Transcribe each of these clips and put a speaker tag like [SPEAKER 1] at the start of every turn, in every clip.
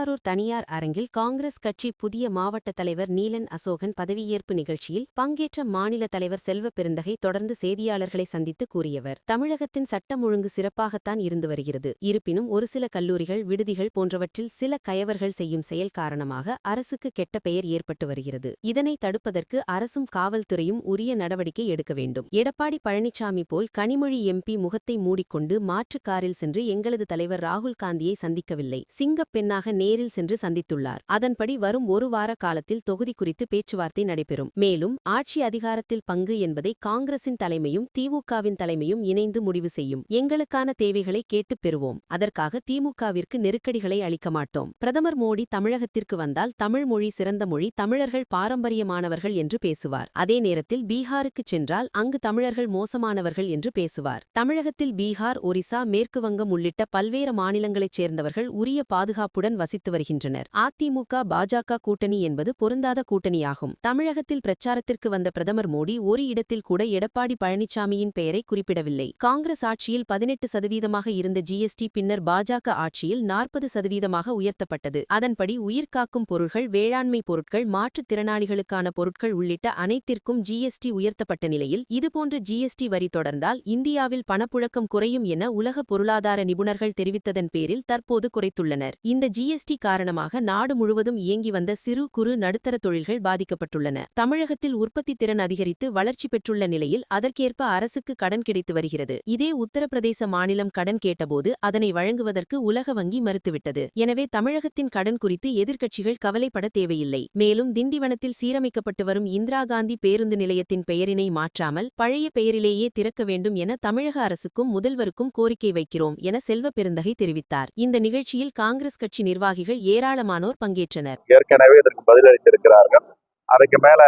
[SPEAKER 1] திருவாரூர் தனியார் அரங்கில் காங்கிரஸ் கட்சி புதிய மாவட்ட தலைவர் நீலன் அசோகன் பதவியேற்பு நிகழ்ச்சியில் பங்கேற்ற மாநில தலைவர் செல்வ பெருந்தகை தொடர்ந்து செய்தியாளர்களை சந்தித்து கூறியவர். தமிழகத்தின் சட்டம் ஒழுங்கு சிறப்பாகத்தான் இருந்து வருகிறது. இருப்பினும் ஒரு சில கல்லூரிகள் விடுதிகள் போன்றவற்றில் சில கயவர்கள் செய்யும் செயல் காரணமாக அரசுக்கு கெட்ட பெயர் ஏற்பட்டு வருகிறது. இதனை தடுப்பதற்கு அரசும் காவல்துறையும் உரிய நடவடிக்கை எடுக்க வேண்டும். எடப்பாடி பழனிசாமி போல் கனிமொழி எம்பி முகத்தை மூடிக்கொண்டு மாற்று காரில் சென்று எங்களது தலைவர் ராகுல் காந்தியை சந்திக்கவில்லை. சிங்கப்பெண்ணாக நே நேரில் சென்று சந்தித்துள்ளார். அதன்படி வரும் ஒரு வார காலத்தில் தொகுதி குறித்து பேச்சுவார்த்தை நடைபெறும். மேலும் ஆட்சி அதிகாரத்தில் பங்கு என்பதை காங்கிரசின் தலைமையும் திமுகவின் தலைமையும் இணைந்து முடிவு செய்யும். எங்களுக்கான தேவைகளை கேட்டுப் பெறுவோம். அதற்காக திமுகவிற்கு நெருக்கடிகளை அளிக்க மாட்டோம். பிரதமர் மோடி தமிழகத்திற்கு வந்தால் தமிழ் மொழி சிறந்த மொழி தமிழர்கள் பாரம்பரியமானவர்கள் என்று பேசுவார். அதே நேரத்தில் பீகாருக்கு சென்றால் அங்கு தமிழர்கள் மோசமானவர்கள் என்று பேசுவார். தமிழகத்தில் பீகார் ஒரிசா மேற்கு வங்கம் உள்ளிட்ட பல்வேறு மாநிலங்களைச் சேர்ந்தவர்கள் உரிய பாதுகாப்புடன் வசித்து வருகின்றனர். அதிமுக பாஜக கூட்டணி என்பது பொருந்தாத கூட்டணியாகும். தமிழகத்தில் பிரச்சாரத்திற்கு வந்த பிரதமர் மோடி ஒரு இடத்தில் கூட எடப்பாடி பழனிசாமியின் பெயரை குறிப்பிடவில்லை. காங்கிரஸ் ஆட்சியில் பதினெட்டு சதவீதமாக இருந்த ஜிஎஸ்டி பின்னர் பாஜக ஆட்சியில் நாற்பது சதவீதமாக உயர்த்தப்பட்டது. அதன்படி உயிர்காக்கும் பொருட்கள் வேளாண்மை பொருட்கள் மாற்றுத்திறனாளிகளுக்கான பொருட்கள் உள்ளிட்ட அனைத்திற்கும் ஜிஎஸ்டி உயர்த்தப்பட்ட நிலையில் இதுபோன்ற ஜிஎஸ்டி வரி தொடர்ந்தால் இந்தியாவில் பணப்புழக்கம் குறையும் என உலக பொருளாதார நிபுணர்கள் தெரிவித்ததன் பேரில் தற்போது குறைத்துள்ளனர். இந்த ஜிஎஸ்டி காரணமாக நாடு முழுவதும் இயங்கி வந்த சிறு குறு நடுத்தர தொழில்கள் பாதிக்கப்பட்டுள்ளன. தமிழகத்தில் உற்பத்தி திறன் அதிகரித்து வளர்ச்சி பெற்றுள்ள நிலையில் அதற்கேற்ப அரசுக்கு கடன் கிடைத்து வருகிறது. இதே உத்தரப்பிரதேச மாநிலம் கடன் கேட்டபோது அதனை வழங்குவதற்கு உலக வங்கி மறுத்துவிட்டது. எனவே தமிழகத்தின் கடன் குறித்து எதிர்க்கட்சிகள் கவலைப்பட தேவையில்லை. மேலும் திண்டிவனத்தில் சீரமைக்கப்பட்டு வரும் இந்திரா காந்தி பேருந்து நிலையத்தின் பெயரினை மாற்றாமல் பழைய பெயரிலேயே திறக்க வேண்டும் என தமிழக அரசுக்கும் முதல்வருக்கும் கோரிக்கை வைக்கிறோம் என செல்வ பெருந்தகை தெரிவித்தார். இந்த நிகழ்ச்சியில் காங்கிரஸ் கட்சி நிர்வாகி நிர்வாகிகள் ஏராளமானோர் பங்கேற்றனர்.
[SPEAKER 2] ஏற்கனவே இதற்கு பதிலளித்திருக்கிறார்கள் அதுக்கு மேல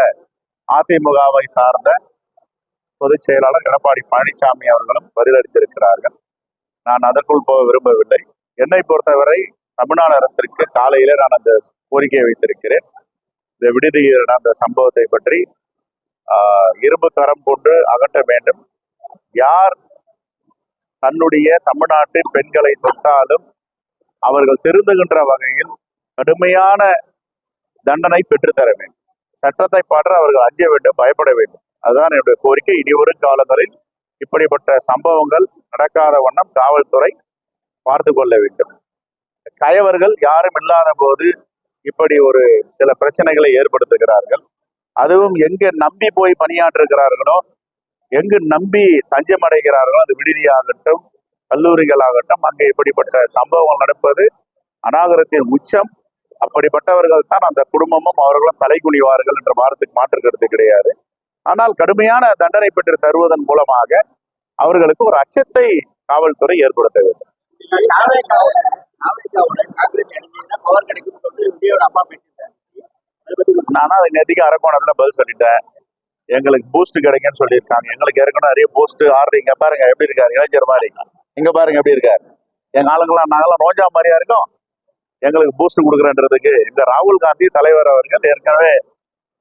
[SPEAKER 2] அதிமுகவை சார்ந்த பொதுச் செயலாளர் எடப்பாடி பழனிசாமி அவர்களும் பதிலளித்திருக்கிறார்கள் நான் அதற்குள் போக விரும்பவில்லை. என்னை பொறுத்தவரை தமிழ்நாடு அரசிற்கு காலையில நான் அந்த கோரிக்கையை வைத்திருக்கிறேன். இந்த விடுதியில் நடந்த சம்பவத்தை பற்றி ஆஹ், இரும்பு கரம் கொண்டு அகற்ற வேண்டும். யார் தன்னுடைய தமிழ்நாட்டின் பெண்களை தொட்டாலும் அவர்கள் திருந்துகின்ற வகையில் கடுமையான தண்டனை பெற்றுத்தர வேண்டும். சட்டத்தை பாற்ற அவர்கள் அஞ்ச வேண்டும் பயப்பட வேண்டும். அதுதான் என்னுடைய கோரிக்கை. இனி வரும் காலங்களில் இப்படிப்பட்ட சம்பவங்கள் நடக்காத வண்ணம் காவல்துறை பார்த்து கொள்ள வேண்டும். கயவர்கள் யாரும் இல்லாத போது இப்படி ஒரு சில பிரச்சனைகளை ஏற்படுத்துகிறார்கள். அதுவும் எங்கு நம்பி போய் பணியாற்றுகிறார்களோ எங்கு நம்பி தஞ்சம் அடைகிறார்களோ அது விடுதியாகட்டும் கல்லூரிகளாகட்டும் அங்கே இப்படிப்பட்ட சம்பவங்கள் நடப்பது அநாகரத்தின் உச்சம். அப்படிப்பட்டவர்கள் தான் அந்த குடும்பமும் அவர்களும் தலைகுனிவார்கள் என்ற வாரத்துக்கு மாற்று கருத்து கிடையாது. ஆனால் கடுமையான தண்டனை பெற்று தருவதன் மூலமாக அவர்களுக்கு ஒரு அச்சத்தை காவல்துறை ஏற்படுத்த வேண்டும்.
[SPEAKER 3] நானும் அதை
[SPEAKER 2] நான் அது நேற்றுக்கு அரக்கோணத்துல பதில் சொல்லிட்டேன். எங்களுக்கு பூஸ்ட் கிடைக்குன்னு சொல்லியிருக்காங்க. எங்களுக்கு ஏற்கனவே நிறைய பூஸ்ட் ஆர்டரிங்க பாருங்க எப்படி இருக்காரு? இளைஞர் மாதிரி. இங்க பாருங்க எப்படி இருக்காரு எங்க ஆளுங்களாம் நாங்களாம் நோஞ்சா மாதிரியா இருக்கோம். எங்களுக்கு பூஸ்ட் கொடுக்குறன்றதுக்கு எங்க ராகுல் காந்தி தலைவர் அவர்கள் ஏற்கனவே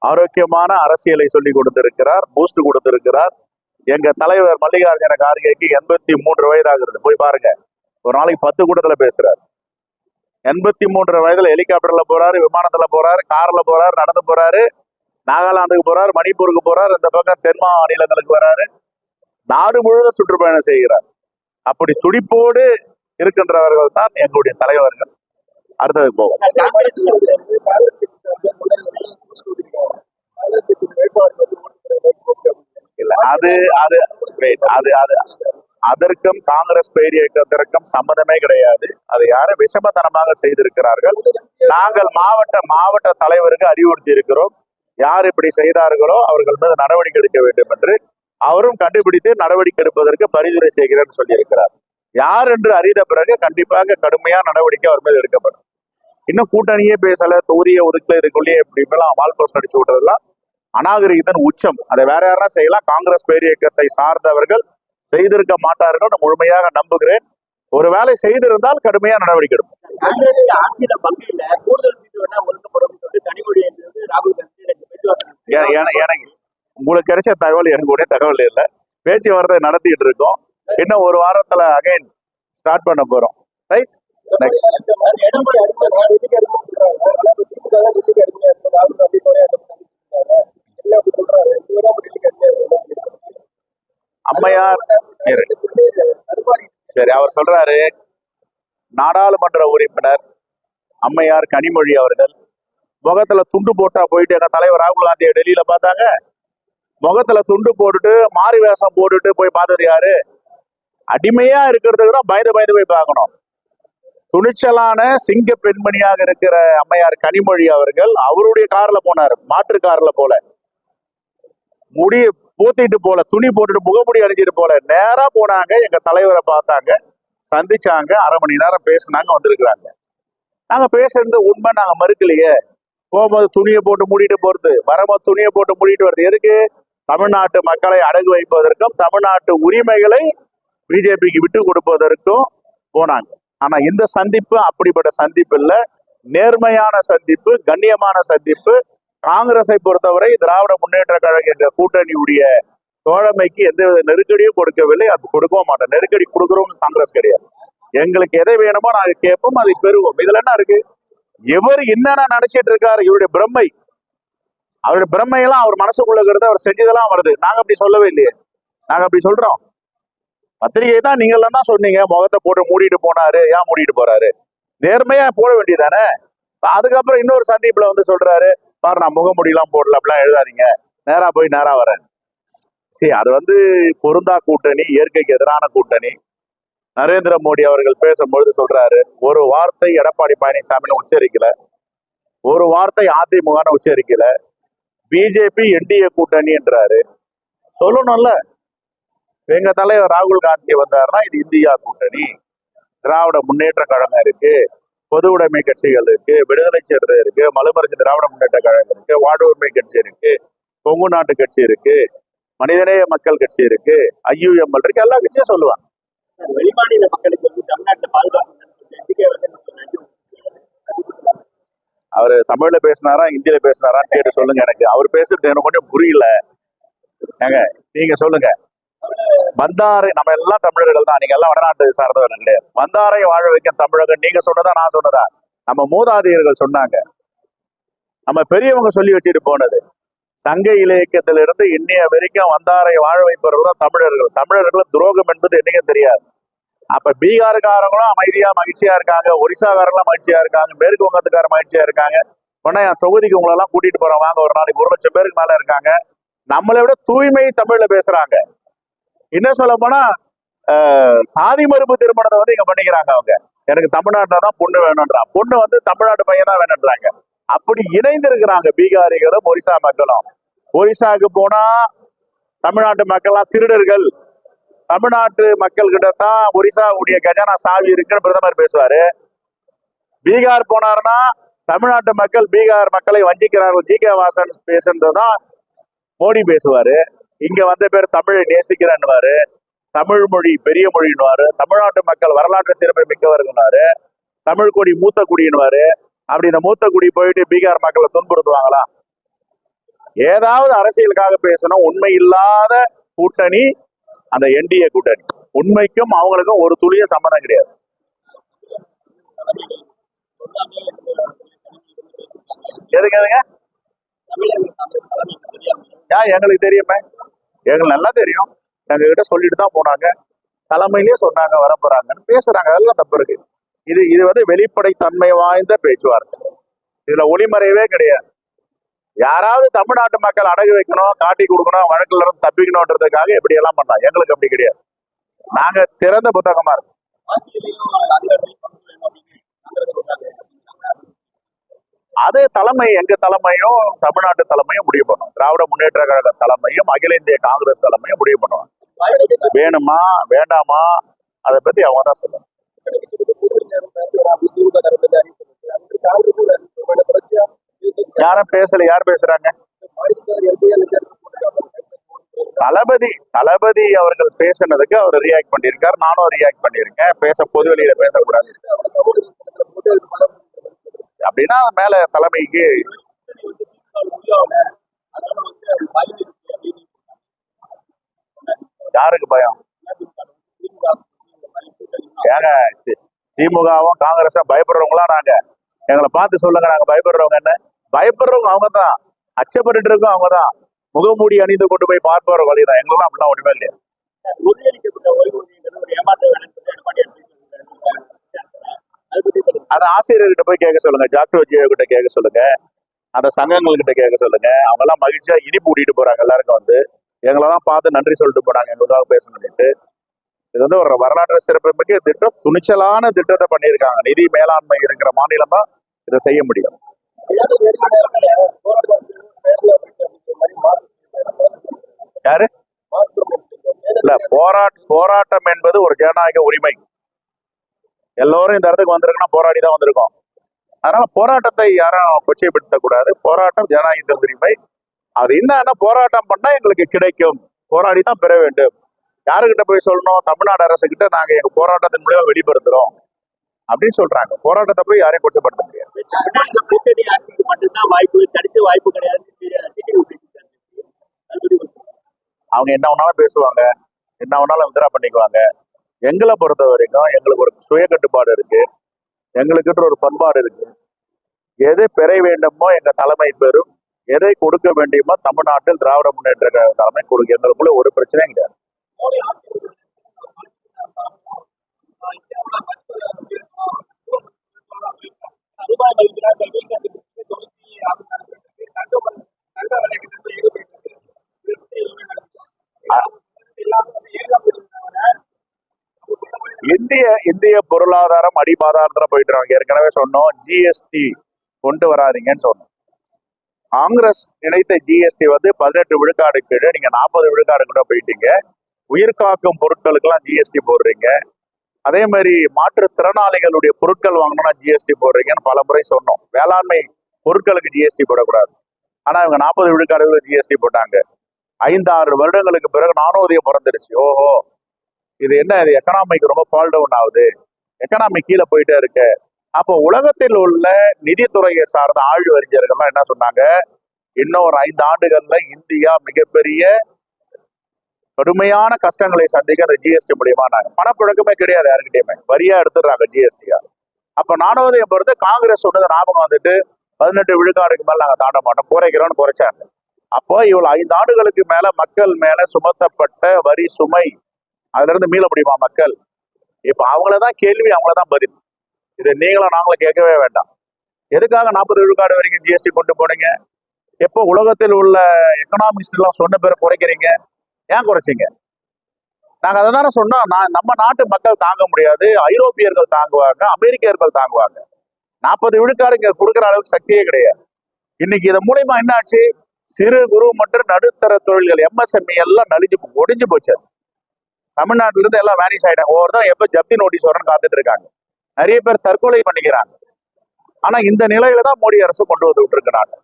[SPEAKER 2] ஆரோக்கியமான அரசியலை சொல்லி கொடுத்திருக்கிறார் பூஸ்ட் கொடுத்திருக்கிறார். எங்க தலைவர் மல்லிகார்ஜுன கார்கேக்கு எண்பத்தி மூன்று வயதாகிறது. போய் பாருங்க. ஒரு நாளைக்கு பத்து கூட்டத்துல பேசுறாரு. எண்பத்தி மூன்று வயதுல ஹெலிகாப்டர்ல போறாரு விமானத்துல போறாரு கார்ல போறாரு நடந்து போறாரு. நாகாலாந்துக்கு போறாரு மணிப்பூருக்கு போறாரு. இந்த பக்கம் தென் மாநிலங்களுக்கு வராரு. நாடு முழுவதும் சுற்றுப்பயணம் செய்கிறார். அப்படி துடிப்போடு இருக்கின்றவர்கள் தான் எங்களுடைய தலைவர்கள். அடுத்தது போவோம் இல்ல அது அது அது அது அதற்கும் காங்கிரஸ் பேர் இயக்கத்திற்கும் சம்மதமே கிடையாது. அதை யாரும் விஷமத்தனமாக செய்திருக்கிறார்கள். நாங்கள் மாவட்ட மாவட்ட தலைவருக்கு அறிவுறுத்தி இருக்கிறோம் யார் இப்படி செய்தார்களோ அவர்கள் மீது நடவடிக்கை எடுக்க வேண்டும் என்று அவரும் கண்டுபிடித்து நடவடிக்கை எடுப்பதற்கு பரிந்துரை செய்கிறேன்னு சொல்லியிருக்கிறார். யார் என்று அறிந்த பிறகு கண்டிப்பாக கடுமையான நடவடிக்கை அவர் மீது எடுக்கப்படும். இன்னும் கூட்டணியே பேசல தொகுதியை ஒதுக்கல இதுக்குள்ளேயே இப்படி இப்பெல்லாம் வால் போஸ்ட் அடிச்சு விட்டுறதுலாம் அநாகரிகத்தின் உச்சம். அதை வேற யாரா செய்யலாம்? காங்கிரஸ் பேர் இயக்கத்தை சார்ந்தவர்கள் செய்திருக்க மாட்டார்கள் நான் முழுமையாக நம்புகிறேன். ஒருவேளை செய்திருந்தால் கடுமையான நடவடிக்கை எடுப்போம்.
[SPEAKER 3] எனக்கு
[SPEAKER 2] உங்களுக்கு கிடைச்ச தகவல் எனக்கு ஒரே தகவல் இல்லை. பேச்சுவார்த்தை நடத்திட்டு இருக்கோம். இன்னும் ஒரு வாரத்துல அகைன் ஸ்டார்ட் பண்ண போறோம். ரைட்
[SPEAKER 3] நெக்ஸ்ட்
[SPEAKER 2] அம்மையார் சரி அவர் சொல்றாரு நாடாளுமன்ற உறுப்பினர் அம்மையார் கனிமொழி அவர்கள் முகத்துல துண்டு போட்டா போயிட்டு எங்க தலைவர் ராகுல் காந்தியை டெல்லியில பார்த்தாங்க. முகத்துல துண்டு போட்டுட்டு மாறி வேஷம் போட்டுட்டு போய் பார்த்தது யாரு? அடிமையா இருக்கிறதுக்கு தான் பயந்து பயந்து போய் பார்க்கணும். துணிச்சலான சிங்க பெண்மணியாக இருக்கிற அம்மையார் கனிமொழி அவர்கள் அவருடைய கார்ல போனார். மாற்று கார்ல போல. முடி பூத்திட்டு போல துணி போட்டுட்டு முகமுடி அணிஞ்சிட்டு போல. நேரா போனாங்க எங்க தலைவரை பார்த்தாங்க சந்திச்சாங்க அரை மணி நேரம் பேசுனாங்க வந்திருக்கிறாங்க. நாங்க பேசுறது உண்மை நாங்க மறுக்கலையே. போகும்போது துணியை போட்டு மூடிட்டு போறது வரும்போது துணியை போட்டு மூடிட்டு வருது எதுக்கு? தமிழ்நாட்டு மக்களை அடகு வைப்பதற்கும் தமிழ்நாட்டு உரிமைகளை பிஜேபிக்கு விட்டு கொடுப்பதற்கும் போனாங்க. ஆனா இந்த சந்திப்பு அப்படிப்பட்ட சந்திப்பு இல்ல. நேர்மையான சந்திப்பு கண்ணியமான சந்திப்பு. காங்கிரஸை பொறுத்தவரை திராவிட முன்னேற்ற கழக எங்க கூட்டணியுடைய தோழமைக்கு எந்தவித நெருக்கடியும் கொடுக்கவில்லை. அது கொடுக்கவும் மாட்டோம். நெருக்கடி கொடுக்குறவங்க காங்கிரஸ் கிடையாது. எங்களுக்கு எதை வேணுமோ நாங்கள் கேட்போம் அதை பெறுவோம். இதுல என்ன இருக்கு? இவர் என்னென்ன நினைச்சிட்டு இருக்காரு? இவருடைய பிரம்மை. அவருடைய பிரம்மையெல்லாம் அவர் மனசுக்குள்ள இருக்கிறது அவர் செஞ்சதெல்லாம் வருது. நாங்க அப்படி சொல்லவே இல்லையே. நாங்க அப்படி சொல்றோம். பத்திரிகை தான் நீங்க எல்லாம் தான் சொன்னீங்க. முகத்தை போட்டு மூடிட்டு போனாரு. ஏன் மூடிட்டு போறாரு? நேர்மையா போட வேண்டியதானே அதுக்கப்புறம் இன்னொரு சந்திப்புல வந்து சொல்றாரு. பாரு நான் முகமுடியெல்லாம் போடல. அப்படிலாம் எழுதாதீங்க. நேரா போய் நேரா வரேன். சரி அது வந்து பொருந்தா கூட்டணி இயற்கைக்கு எதிரான கூட்டணி. நரேந்திர மோடி அவர்கள் பேசும்பொழுது சொல்றாரு ஒரு வார்த்தை எடப்பாடி பழனிசாமின்னு உச்சரிக்கல. ஒரு வார்த்தை அதிமுகன்னு உச்சரிக்கல. பிஜேபி என்டிஏ கூட்டணி என்றாரு. சொல்லணும்ல. எங்க தலைவர் ராகுல் காந்தி வந்தாருன்னா இது இந்தியா கூட்டணி. திராவிட முன்னேற்ற கழகம் இருக்கு பொது உடைமை கட்சிகள் இருக்கு விடுதலை சிறுத்தை இருக்கு மலுமரசு திராவிட முன்னேற்ற கழகம் இருக்கு வார்டு உரிமை கட்சி இருக்கு கொங்கு நாட்டு கட்சி இருக்கு மனிதநேய மக்கள் கட்சி இருக்கு ஐயுஎம்எல் இருக்கு எல்லா கட்சியும் சொல்லுவாங்க.
[SPEAKER 3] வெளிமாநில மக்களுக்கு வந்து பாதுகாப்பு எண்ணிக்கை வந்து நமக்கு நன்றி
[SPEAKER 2] அவரு தமிழ்ல பேசினாரா ஹிந்தியில பேசினாரான்னு கேட்டு சொல்லுங்க எனக்கு. அவர் பேசுறது எனக்கு கொஞ்சம் புரியல. ஏங்க நீங்க சொல்லுங்க. வந்தாரை நம்ம எல்லாம் தமிழர்கள் தான். நீங்க எல்லாம் வடநாட்டு சார்ந்தவர்கள் கிடையாது வந்தாரை வாழ வைக்க தமிழகம் நீங்க சொன்னதா நான் சொன்னதா? நம்ம மூதாதையர்கள் சொன்னாங்க. நம்ம பெரியவங்க சொல்லி வச்சுட்டு போனது. சங்க இலக்கியத்திலிருந்து இன்னைய வரைக்கும் வந்தாரை வாழ வைப்பவர்கள் தான் தமிழர்கள். தமிழர்கள் துரோகம் என்பது என்னைக்கும் தெரியாது. அப்ப பீகாருக்காரங்களும் அமைதியா மகிழ்ச்சியா இருக்காங்க. ஒரிசாக்காரங்களும் மகிழ்ச்சியா இருக்காங்க. மேற்கு வங்கத்துக்கார மகிழ்ச்சியா இருக்காங்க. உடனே என் தொகுதிக்கு உங்களை எல்லாம் கூட்டிட்டு போறோம். வாங்க ஒரு நாளைக்கு ஒரு லட்சம் பேருக்கு மேல இருக்காங்க. நம்மளை விட தூய்மை தமிழ்ல பேசுறாங்க. என்ன சொல்ல போனா சாதி மறுப்பு திருமணத்தை வந்து இங்க பண்ணிக்கிறாங்க அவங்க. எனக்கு தமிழ்நாட்டில் தான் பொண்ணு வேணும்ன்றான். பொண்ணு வந்து தமிழ்நாட்டு பையன் தான் வேணும்ன்றாங்க. அப்படி இணைந்து இருக்கிறாங்க பீகாரிகளும் ஒரிசா மக்களும். ஒரிசாவுக்கு போனா தமிழ்நாட்டு மக்கள்லாம் திருடர்கள். தமிழ்நாட்டு மக்கள்கிட்ட தான் ஒரிசாவுடைய கஜானா சாவி இருக்குன்னு பிரதமர் பேசுவாரு. பீகார் போனாருன்னா தமிழ்நாட்டு மக்கள் பீகார் மக்களை வஞ்சிக்கிறார்கள். ஜி கே வாசன் பேசுனதுதான் மோடி பேசுவாரு. இங்க வந்த பேர் தமிழை நேசிக்கிறேன்னுவாரு. தமிழ் மொழி பெரிய மொழின்னுவாரு. தமிழ்நாட்டு மக்கள் வரலாற்று சிறப்பு மிக்கவர்கள்னாரு தமிழ் கொடி மூத்த குடின்னுவாரு. அப்படி இந்த மூத்த குடி போயிட்டு பீகார் மக்களை துன்புறுத்துவாங்களா? ஏதாவது அரசியலுக்காக பேசணும். உண்மை இல்லாத கூட்டணி அந்த என்டிஏ கூட்டணி. உண்மைக்கும் அவங்களுக்கும் ஒரு துளிய சம்மந்தம் கிடையாது. எதுங்க எதுங்க ஏன் எங்களுக்கு தெரியுமே? எங்களுக்கு நல்லா தெரியும். எங்க கிட்ட சொல்லிட்டு தான் போனாங்க. தலைமையிலேயே சொன்னாங்க வர போறாங்கன்னு பேசுறாங்க. அதெல்லாம் தப்பு இருக்கு. இது இது வந்து வெளிப்படை தன்மை வாய்ந்த பேச்சுவார்த்தை. இதுல ஒளிமறைவே கிடையாது. யாராவது தமிழ்நாட்டு மக்கள் அடகு வைக்கணும் காட்டி கொடுக்கணும் வழக்குல இருந்து தப்பிக்கணும்ன்றதுக்காக இப்படி எல்லாம் பண்ணலாம் எங்களுக்கு அப்படி கிடையாது. நாங்க திறந்த புத்தகமா இருக்கோம்.
[SPEAKER 3] அதே
[SPEAKER 2] அது தலைமை எங்க தலைமையும் தமிழ்நாட்டு தலைமையும் முடிவு பண்ணும். திராவிட முன்னேற்ற கழக தலைமையும் அகில இந்திய காங்கிரஸ் தலைமையும் முடிவு பண்ணுவாங்க வேணுமா வேண்டாமா அதை பத்தி அவங்க தான் சொல்லணும். யாரும் பேசல யார் பேசுறாங்க? தளபதி தளபதி அவர்கள் பேசுனதுக்கு அவர் ரியாக்ட் பண்ணியிருக்காரு. நானும் ரியாக்ட் பண்ணியிருக்கேன். பேச பொது வெளியில பேசக்கூடாது. அப்படின்னா மேல தலைமைக்கு யாருக்கு பயம்? ஏங்க தி- திமுகவும் காங்கிரஸும் பயப்படுறவங்களாம் நாங்க? எங்களை பார்த்து சொல்லுங்க நாங்க பயப்படுறவங்க என்ன? பயப்படுறவங்க அவங்க தான் அச்சப்பட்டு இருக்கோம் அவங்க தான் முகமூடி அணிந்து கொண்டு போய் பார்ப்பவர் வழிதான். எங்களும் அப்படிலாம் ஒண்ணுமே இல்லையா?
[SPEAKER 3] உறுதியளிக்கப்பட்ட அதை
[SPEAKER 2] ஆசிரியர்கிட்ட போய் கேட்க சொல்லுங்க. டாக்டர் ஜியோ கிட்ட கேட்க சொல்லுங்க. அந்த சங்கங்கள் கிட்ட கேட்க சொல்லுங்க. அவங்க எல்லாம் மகிழ்ச்சியா இனிப்பு கூட்டிட்டு போறாங்க. எல்லாருக்கும் வந்து எங்களெல்லாம் பார்த்து நன்றி சொல்லிட்டு போனாங்க. எங்களுக்காக பேசணும்னுட்டு இது வந்து ஒரு வரலாற்று சிறப்புமிக்க திட்டம். துணிச்சலான திட்டத்தை பண்ணியிருக்காங்க. நிதி மேலாண்மை இருக்கிற மாநிலம் தான் இதை செய்ய முடியும். யாரு? இல்ல போராட்டம் என்பது ஒரு ஜனநாயக உரிமை. எல்லோரும் இந்த இடத்துக்கு வந்திருக்குன்னா போராடி தான் வந்திருக்கோம். அதனால போராட்டத்தை யாரும் கொச்சைப்படுத்தக்கூடாது. போராட்டம் ஜனநாயக உரிமை. அது என்னன்னா போராட்டம் பண்ணா எங்களுக்கு கிடைக்கும். போராடி தான் பெற வேண்டும். யாருக்கிட்ட போய் சொல்லணும்? தமிழ்நாடு அரசு கிட்ட நாங்க எங்க போராட்டத்தின் மூலியமா வெளிப்படுத்துறோம். அப்படின்னு சொல்றாங்க. போராட்டத்தை போய் யாரையும் கொச்சப்படுத்த முடியாது.
[SPEAKER 3] வாய்ப்பு தடுத்து வாய்ப்பு கிடையாது.
[SPEAKER 2] அவங்க என்ன வேணாலும் பேசுவாங்க. என்ன வேணாலும் வித்ரா பண்ணிக்குவாங்க. எங்களை பொறுத்த வரைக்கும் எங்களுக்கு ஒரு சுய கட்டுப்பாடு இருக்கு. எங்களுக்குன்ற ஒரு பண்பாடு இருக்கு. எது பெற வேண்டுமோ எங்க தலைமை பெறும். எதை கொடுக்க வேண்டியமோ தமிழ்நாட்டில் திராவிட முன்னேற்ற கழக தலைமை கொடுக்க எங்களுக்குள்ள ஒரு பிரச்சனையும் கிடையாது.
[SPEAKER 3] ரூபாய் மதிப்பிலான தொண்ணூத்தி ஆறு நடந்திருக்கு. தங்க தங்க
[SPEAKER 2] இந்திய இந்திய பொருளாதாரம் அடிபாதாரத்துல போயிட்டு இருக்காங்க. ஏற்கனவே சொன்னோம் ஜிஎஸ்டி கொண்டு வராதீங்கன்னு சொன்னோம். காங்கிரஸ் நினைத்த ஜிஎஸ்டி வந்து பதினெட்டு விழுக்காடு கீழே நீங்க நாற்பது விழுக்காடு கூட போயிட்டீங்க. உயிர் காக்கும் பொருட்களுக்கெல்லாம் ஜிஎஸ்டி போடுறீங்க. அதே மாதிரி மாற்றுத்திறனாளிகளுடைய பொருட்கள் வாங்கணும்னா ஜிஎஸ்டி போடுறீங்கன்னு பல முறை சொன்னோம். வேளாண்மை பொருட்களுக்கு ஜிஎஸ்டி போடக்கூடாது. ஆனா இவங்க நாற்பது விழுக்காடுகளுக்கு ஜிஎஸ்டி போட்டாங்க. ஐந்தாறு வருடங்களுக்கு பிறகு நானூதியம் பிறந்துருச்சு. ஓஹோ! இது என்ன? இது எக்கனாமிக் ரொம்ப ஃபால் டவுன் ஆகுது. எக்கனாமி கீழே போயிட்டே இருக்கு. அப்போ உலகத்தில் உள்ள நிதித்துறையை சார்ந்த ஆழ்வு அறிஞர்கள்லாம் என்ன சொன்னாங்க? இன்னும் ஒரு ஐந்து ஆண்டுகள்ல இந்தியா மிகப்பெரிய கடுமையான கஷ்டங்களை சந்திக்க அந்த ஜிஎஸ்டி மூலியமா நாங்கள் பணப்புழக்கமே கிடையாது யாருக்கிட்டையுமே. வரியா எடுத்துடுறாங்க ஜிஎஸ்டியா அப்போ நானூதியம் பொறுத்து காங்கிரஸ் சொன்னது ஞாபகம் வந்துட்டு பதினெட்டு விழுக்காடுக்கு மேல நாங்கள் தாண்ட மாட்டோம். குறைக்கிறோம்னு குறைச்சாங்க. அப்போ இவ்வளவு ஐந்து ஆண்டுகளுக்கு மேல மக்கள் மேல சுமத்தப்பட்ட வரி சுமை அதுல இருந்து மீள முடியுமா மக்கள்? இப்ப அவங்களதான் கேள்வி அவங்களதான் பதில். இதை நீங்களும் நாங்களும் கேட்கவே வேண்டாம். எதுக்காக நாற்பது விழுக்காடு வரைக்கும் ஜிஎஸ்டி கொண்டு போனீங்க? எப்போ உலகத்தில் உள்ள எக்கனாமிக்ஸ் எல்லாம் சொன்ன பேர் குறைக்கிறீங்க? ஏன் குறைச்சிங்க? நாங்க அதை தானே சொன்னோம். நான் நம்ம நாட்டு மக்கள் தாங்க முடியாது. ஐரோப்பியர்கள் தாங்குவாங்க அமெரிக்கர்கள் தாங்குவாங்க. நாற்பது விழுக்காடு இங்க கொடுக்குற அளவுக்கு சக்தியே கிடையாது. இன்னைக்கு இதன் மூலியமா என்ன ஆச்சு சிறு குரு மற்றும் நடுத்தர தொழில்கள் எம்எஸ்எம்இ எல்லாம் நலிஞ்சு ஒடிஞ்சு போச்சு தமிழ்நாட்டுல இருந்து எல்லாம் வேனிஸ் ஆயிட்டாங்க. ஒவ்வொருத்தரும் எப்ப ஜப்தி நோட்டீஸ் வரும்னு காத்துட்டு இருக்காங்க. நிறைய பேர் தற்கொலை பண்ணிக்கிறாங்க. ஆனா இந்த நிலையில தான் மோடி அரசு கொண்டு வந்து நாட்டை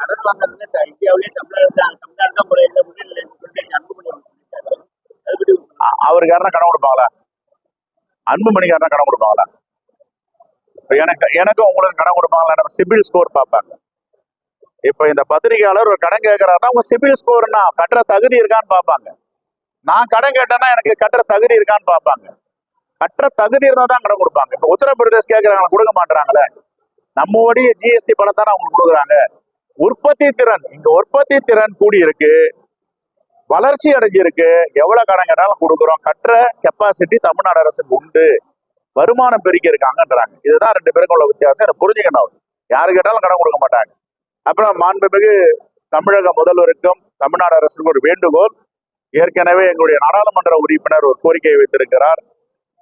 [SPEAKER 3] கடன் வாங்குறதுல இந்தியாவிலேயே தமிழ்நாடு தான் தமிழ்நாடு தான் முறையில் முன்னிலை அன்புமணி
[SPEAKER 2] அவருக்கு யாருன்னா கடன் கொடுப்பாங்களா? அன்புமணிக்கு யாருன்னா கடன் கொடுப்பாங்களா? எனக்கு எனக்கும் உங்களுக்கு கடன் கொடுப்பாங்களா? நம்ம சிபில் ஸ்கோர் பார்ப்பாங்க. இப்ப இந்த பத்திரிகையாளர் ஒரு கடன் கேட்கறாருன்னா உங்க சிபில் ஸ்கோர்னா கட்டுற தகுதி இருக்கான்னு பார்ப்பாங்க. நான் கடன் கேட்டேன்னா எனக்கு கட்டுற தகுதி இருக்கான்னு பார்ப்பாங்க. கட்டுற தகுதி இருந்தா தான் கடன் கொடுப்பாங்க. இப்ப உத்தரப்பிரதேஷ் கேட்கறாங்க கொடுக்க மாட்டாங்களே நம்ம உடைய ஜிஎஸ்டி பணம் தானே அவங்களுக்கு கொடுக்குறாங்க. உற்பத்தி திறன் இங்க உற்பத்தி திறன் கூடி இருக்கு வளர்ச்சி அடைஞ்சிருக்கு. எவ்வளவு கடன் கேட்டாலும் கொடுக்குறோம். கட்டுற கெப்பாசிட்டி தமிழ்நாடு அரசுக்கு உண்டு. வருமானம் பெருக்கி இருக்காங்கன்றாங்க இதுதான் ரெண்டு பேருக்கும் உள்ள வித்தியாசம். இதை புரிஞ்சுக்கணும் யாரு கேட்டாலும் கடன் கொடுக்க மாட்டாங்க. அப்புறம் மாண்புமிகு தமிழக முதல்வருக்கும் தமிழ்நாடு அரசுக்கும் ஒரு வேண்டுகோள். ஏற்கனவே எங்களுடைய நாடாளுமன்ற உறுப்பினர் ஒரு கோரிக்கை வைத்திருக்கிறார்.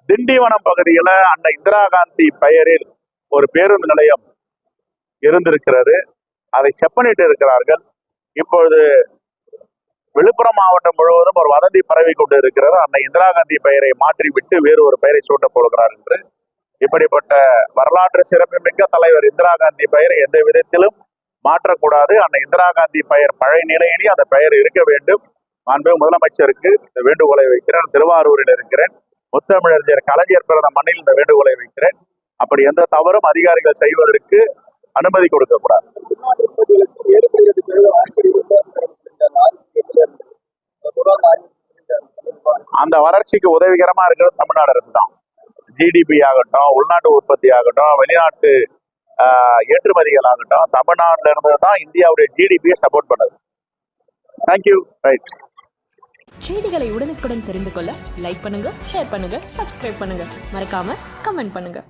[SPEAKER 2] திண்டிவனம் பகுதியில அன்னை இந்திரா காந்தி பெயரில் ஒரு பேருந்து நிலையம் இருந்திருக்கிறது. அதை செப்பனிட்டு இருக்கிறார்கள் இப்பொழுது விழுப்புரம் மாவட்டம் முழுவதும் ஒரு வதந்தி பரவி கொண்டு இருக்கிறது அன்னை இந்திரா காந்தி பெயரை மாற்றிவிட்டு வேறு ஒரு பெயரை சூட்டப் போடுகிறார் என்று. இப்படிப்பட்ட வரலாற்று சிறப்புமிக்க தலைவர் இந்திரா காந்தி பெயரை எந்த விதத்திலும் மாற்றக்கூடாது. அன்னை இந்திரா காந்தி பெயர் பழைய நிலையிலேயே அந்த பெயர் இருக்க வேண்டும். மாண்பு முதலமைச்சருக்கு இந்த வேண்டுகோளை வைக்கிறேன். திருவாரூரில் இருக்கிறேன். முத்தமிழறிஞர் கலைஞர் பிறந்த மண்ணில் இந்த வேண்டுகோளை வைக்கிறேன். அப்படி எந்த தவறும் அதிகாரிகள் செய்வதற்கு அனுமதி கொடுக்க கூடாது. அந்த வளர்ச்சிக்கு உதவிகரமா இருக்கிறது தமிழ்நாடு அரசு தான். ஜிடிபி ஆகட்டும் உள்நாட்டு உற்பத்தி ஆகட்டும் வெளிநாட்டு ஏற்றுமதிகள் ஆகட்டும் தமிழ்நாட்டில இருந்து தான் இந்தியாவுடைய ஜிடிபியை சப்போர்ட் பண்ணுது. தேங்க்யூ ரைட்
[SPEAKER 4] செய்திகளை உடனுக்குடன் தெரிந்து கொள்ள லைக் பண்ணுங்க ஷேர் பண்ணுங்க சப்ஸ்கிரைப் பண்ணுங்க. மறக்காம கமெண்ட் பண்ணுங்க.